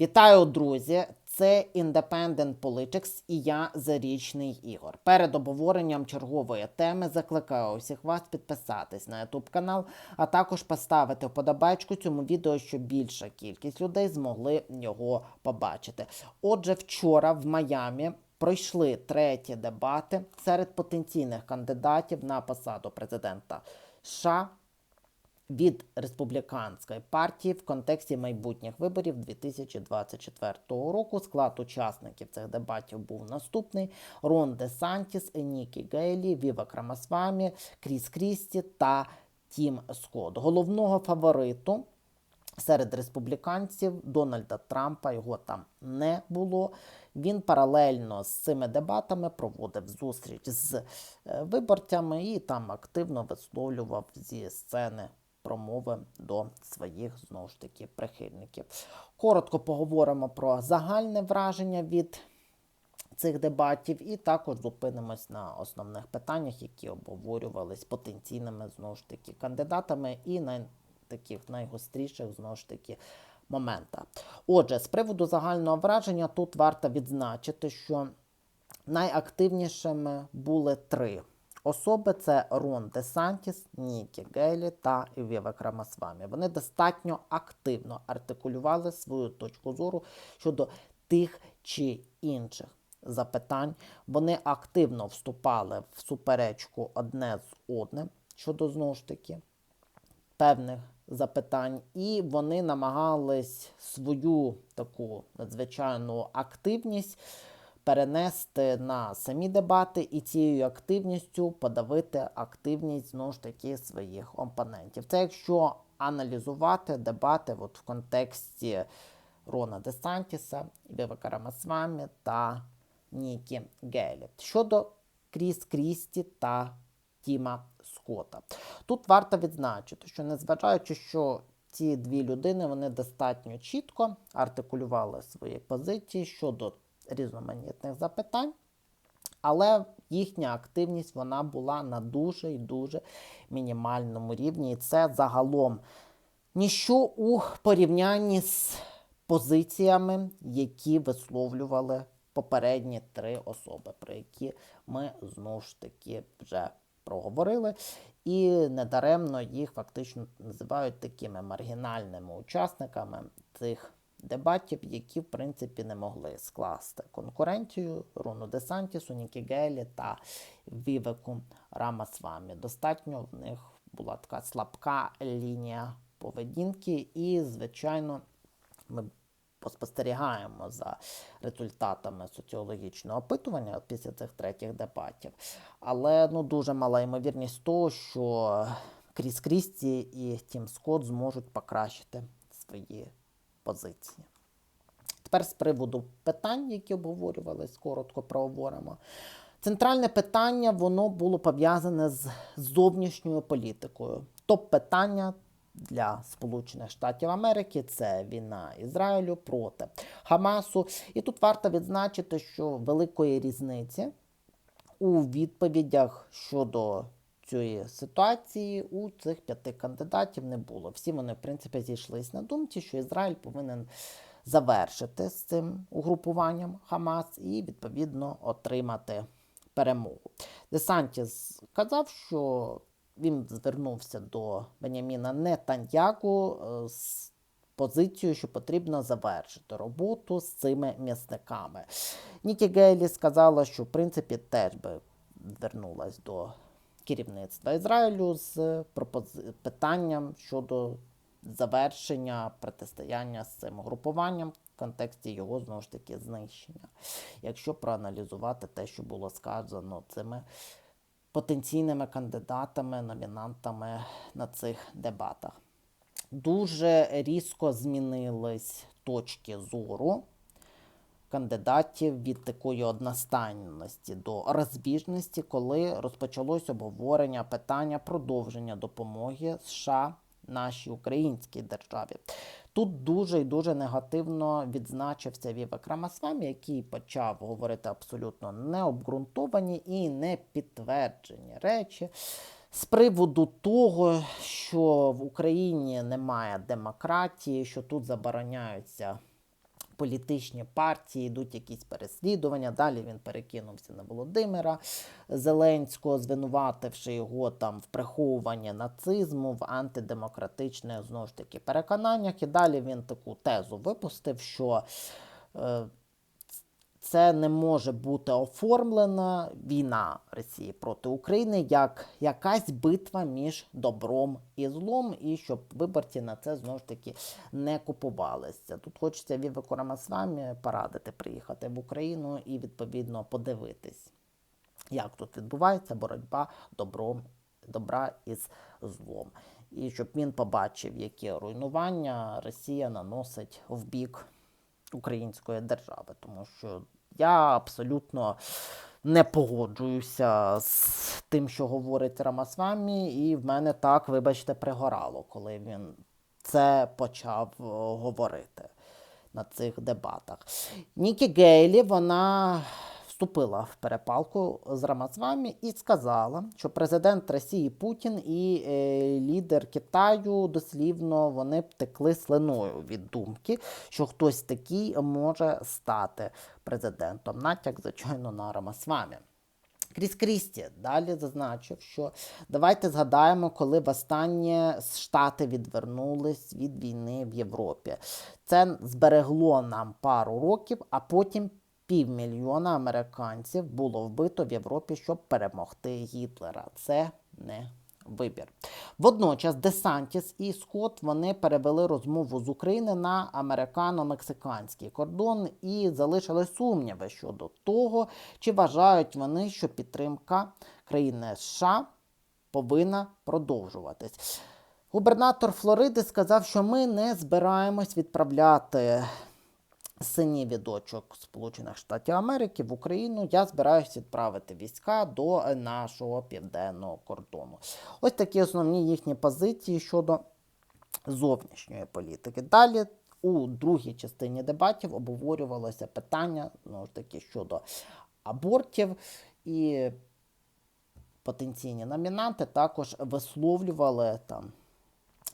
Вітаю, друзі! Це Independent Politics і я Зарічний Ігор. Перед обговоренням чергової теми закликаю усіх вас підписатись на YouTube канал, а також поставити вподобайку цьому відео, щоб більша кількість людей змогли його побачити. Отже, вчора в Майамі пройшли треті дебати серед потенційних кандидатів на посаду президента США від республіканської партії в контексті майбутніх виборів 2024 року. Склад учасників цих дебатів був наступний: Рон Де Сантіс, Нікі Гейлі, Віва Крамасвамі, Кріс Крісті та Тім Скотт. Головного фавориту. Серед республіканців Дональда Трампа його там не було. Він паралельно з цими дебатами проводив зустріч з е, виборцями і там активно висловлював зі сцени промови до своїх знову ж таки прихильників. Коротко поговоримо про загальне враження від цих дебатів, і також зупинимось на основних питаннях, які обговорювались потенційними знову ж таки кандидатами, і на таких найгостріших знову ж таки моментах. Отже, з приводу загального враження тут варто відзначити, що найактивнішими були три. Особи це Рон Де Сантіс, Нікі Гейлі та Віва Крамасвамі. Вони достатньо активно артикулювали свою точку зору щодо тих чи інших запитань. Вони активно вступали в суперечку одне з одним щодо знову ж таки певних запитань, і вони намагались свою таку надзвичайну активність перенести на самі дебати і цією активністю подавити активність знову ж таки своїх опонентів. Це якщо аналізувати дебати от в контексті Рона Десантіса, Ібіва Карамасвамі та Нікі Гейлі. Щодо Кріс Крісті та Тіма Скотта. Тут варто відзначити, що незважаючи, що ці дві людини вони достатньо чітко артикулювали свої позиції щодо різноманітних запитань, але їхня активність вона була на дуже і дуже мінімальному рівні. І це загалом ніщо у порівнянні з позиціями, які висловлювали попередні три особи, про які ми знову ж таки вже проговорили. І недаремно їх фактично називають такими маргінальними учасниками цих дебатів, які, в принципі, не могли скласти конкуренцію Руну Десантісу, Нікі Гелі та Вівеку Рамасвамі. Достатньо в них була така слабка лінія поведінки, і, звичайно, ми поспостерігаємо за результатами соціологічного опитування після цих третіх дебатів. Але ну, дуже мала ймовірність того, що Кріс Крісті і Тім Скотт зможуть покращити свої позиції. Тепер з приводу питань, які обговорювались, коротко проговоримо. Центральне питання воно було пов'язане з зовнішньою політикою. Топ-питання для Сполучених Штатів Америки це війна Ізраїлю проти Хамасу. І тут варто відзначити, що великої різниці у відповідях щодо цієї ситуації у цих п'яти кандидатів не було. Всі вони, в принципі, зійшлись на думці, що Ізраїль повинен завершити з цим угрупуванням Хамас і, відповідно, отримати перемогу. Десантіс сказав, що він звернувся до Беняміна Нетаньягу е, з позицією, що потрібно завершити роботу з цими м'ясниками. Нікі Гейлі сказала, що в принципі теж би звернулась до керівництва Ізраїлю з питанням щодо завершення протистояння з цим групуванням в контексті його знову ж таки знищення. Якщо проаналізувати те, що було сказано цими потенційними кандидатами, номінантами на цих дебатах. Дуже різко змінились точки зору кандидатів від такої одностайності до розбіжності, коли розпочалось обговорення питання продовження допомоги США нашій українській державі. Тут дуже і дуже негативно відзначився Віва Крамасвамі, який почав говорити абсолютно необґрунтовані і не підтверджені речі. З приводу того, що в Україні немає демократії, що тут забороняються політичні партії, йдуть якісь переслідування. Далі він перекинувся на Володимира Зеленського, звинувативши його там в приховуванні нацизму, в антидемократичних знову ж таки переконаннях. І далі він таку тезу випустив, що е, це не може бути оформлена війна Росії проти України як якась битва між добром і злом, і щоб виборці на це знову ж таки не купувалися. Тут хочеться Віве Корамасвамі порадити приїхати в Україну і відповідно подивитись, як тут відбувається боротьба добром, добра із злом. І щоб він побачив, які руйнування Росія наносить в бік української держави, тому що я абсолютно не погоджуюся з тим, що говорить Рамасвамі, і в мене так, вибачте, пригорало, коли він це почав е, говорити на цих дебатах. Нікі Гейлі, вона вступила в перепалку з Рамасвамі і сказала, що президент Росії Путін і е, лідер Китаю дослівно вони б текли слиною від думки, що хтось такий може стати президентом. Натяк, звичайно, на Рамасвамі. Кріс Крісті далі зазначив, що давайте згадаємо, коли востаннє Штати відвернулись від війни в Європі. Це зберегло нам пару років, а потім півмільйона американців було вбито в Європі, щоб перемогти Гітлера. Це не вибір. Водночас Десантіс і Скотт вони перевели розмову з України на американо-мексиканський кордон і залишили сумніви щодо того, чи вважають вони, що підтримка країни США повинна продовжуватись. Губернатор Флориди сказав, що ми не збираємось відправляти синів і дочок Сполучених Штатів Америки в Україну я збираюся відправити війська до нашого південного кордону. Ось такі основні їхні позиції щодо зовнішньої політики. Далі. У другій частині дебатів обговорювалося питання ну, таки, щодо абортів, і потенційні номінанти також висловлювали там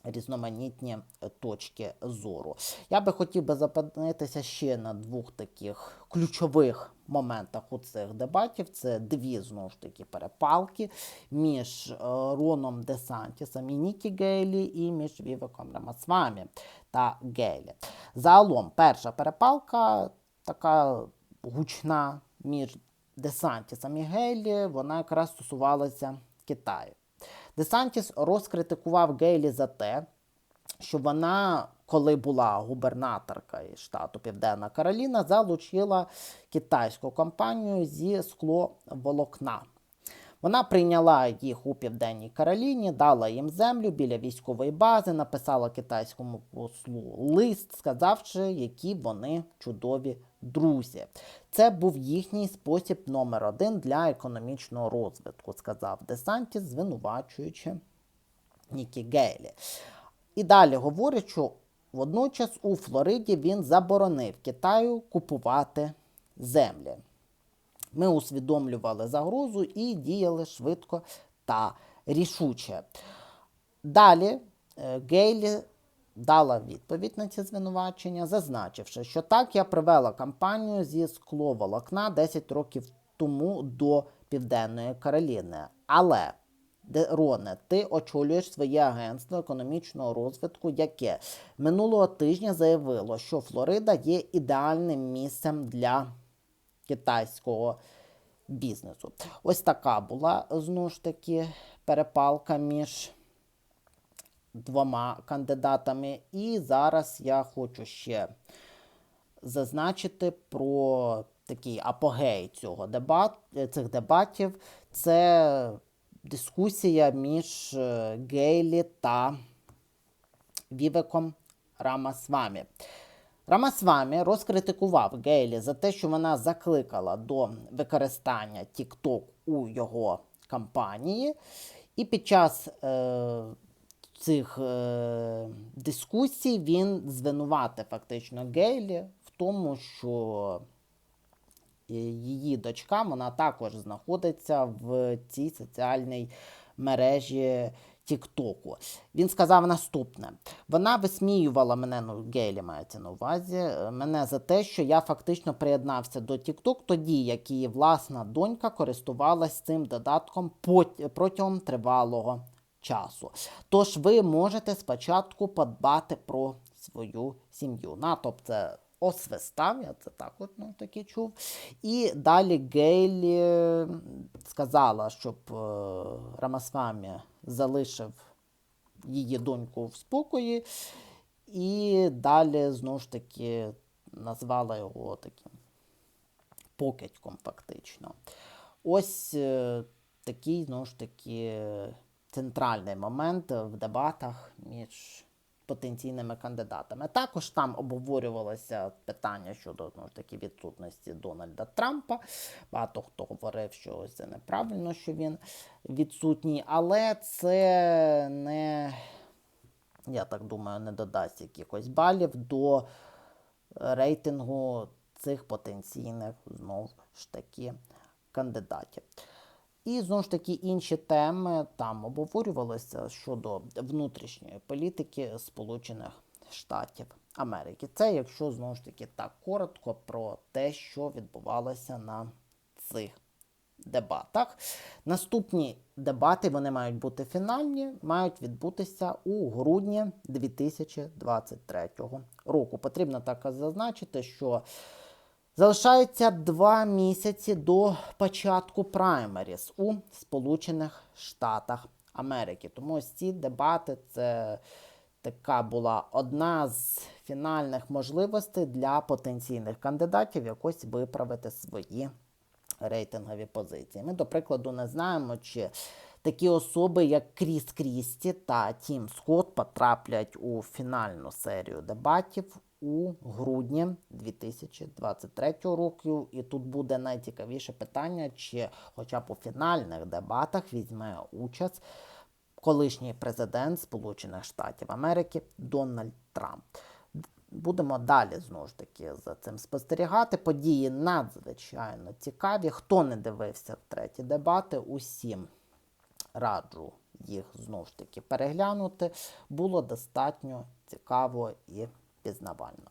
різноманітні е, точки зору. Я би хотів би зупинитися ще на двох таких ключових моментах у цих дебатів. Це дві знову ж таки перепалки між е, Роном Десантісом і Нікі Гейлі і між Вівеком Рамасвамі та Гейлі. Загалом, перша перепалка така гучна між Десантісом і Гейлі, вона якраз стосувалася Китаю. Десантіс розкритикував Гейлі за те, що вона, коли була губернаторка штату Південна Кароліна, залучила китайську компанію зі скловолокна. Вона прийняла їх у Південній Кароліні, дала їм землю біля військової бази, написала китайському послу лист, сказавши, які вони чудові друзі. Це був їхній спосіб номер один для економічного розвитку, сказав Десантіс, звинувачуючи Нікі Гейлі. І далі говорить, що водночас у Флориді він заборонив Китаю купувати землі. Ми усвідомлювали загрозу і діяли швидко та рішуче. Далі е, Гейлі дала відповідь на ці звинувачення, зазначивши, що так я привела кампанію зі скловолокна 10 років тому до Південної Кароліни. Але, Роне, ти очолюєш своє агентство економічного розвитку, яке минулого тижня заявило, що Флорида є ідеальним місцем для китайського бізнесу. Ось така була знову ж таки перепалка між двома кандидатами. І зараз я хочу ще зазначити про такий апогей цього дебат, цих дебатів. Це дискусія між е, Гейлі та Вівеком Рамасвамі. Рамасвамі розкритикував Гейлі за те, що вона закликала до використання TikTok у його кампанії. І під час е, цих е, дискусій він звинуватив фактично Гейлі в тому, що її дочка вона також знаходиться в цій соціальній мережі Тіктоку. Він сказав наступне: вона висміювала мене, ну Гейлі мається на увазі, е, мене за те, що я фактично приєднався до Тікток тоді, як її власна донька користувалась цим додатком протягом тривалого часу. Тож ви можете спочатку подбати про свою сім'ю. Натоп це освистав, я це так от ну, таки чув. І далі Гейлі е, сказала, щоб е, Рамасвамі залишив її доньку в спокої, і далі знову ж таки назвала його таким покидьком, фактично. Ось е, такий, знову ж таки, центральний момент в дебатах між потенційними кандидатами. Також там обговорювалося питання щодо знову ж таки відсутності Дональда Трампа. Багато хто говорив, що ось це неправильно, що він відсутній, але це не, я так думаю, не додасть якихось балів до рейтингу цих потенційних знову ж таки кандидатів. І знову ж таки інші теми там обговорювалися щодо внутрішньої політики Сполучених Штатів Америки. Це якщо знову ж таки так коротко про те, що відбувалося на цих дебатах. Наступні дебати вони мають бути фінальні, мають відбутися у грудні 2023 року. Потрібно також зазначити, що Залишається два місяці до початку праймеріс у Сполучених Штатах Америки. Тому ось ці дебати це така була одна з фінальних можливостей для потенційних кандидатів якось виправити свої рейтингові позиції. Ми, до прикладу, не знаємо, чи такі особи, як Кріс Крісті та Тім Скотт, потраплять у фінальну серію дебатів у грудні 2023 року. І тут буде найцікавіше питання, чи хоча б у фінальних дебатах візьме участь колишній президент Сполучених Штатів Америки Дональд Трамп. Будемо далі знову ж таки за цим спостерігати. Події надзвичайно цікаві. Хто не дивився треті дебати, усім раджу їх знову ж таки переглянути. Було достатньо цікаво і пізнавально.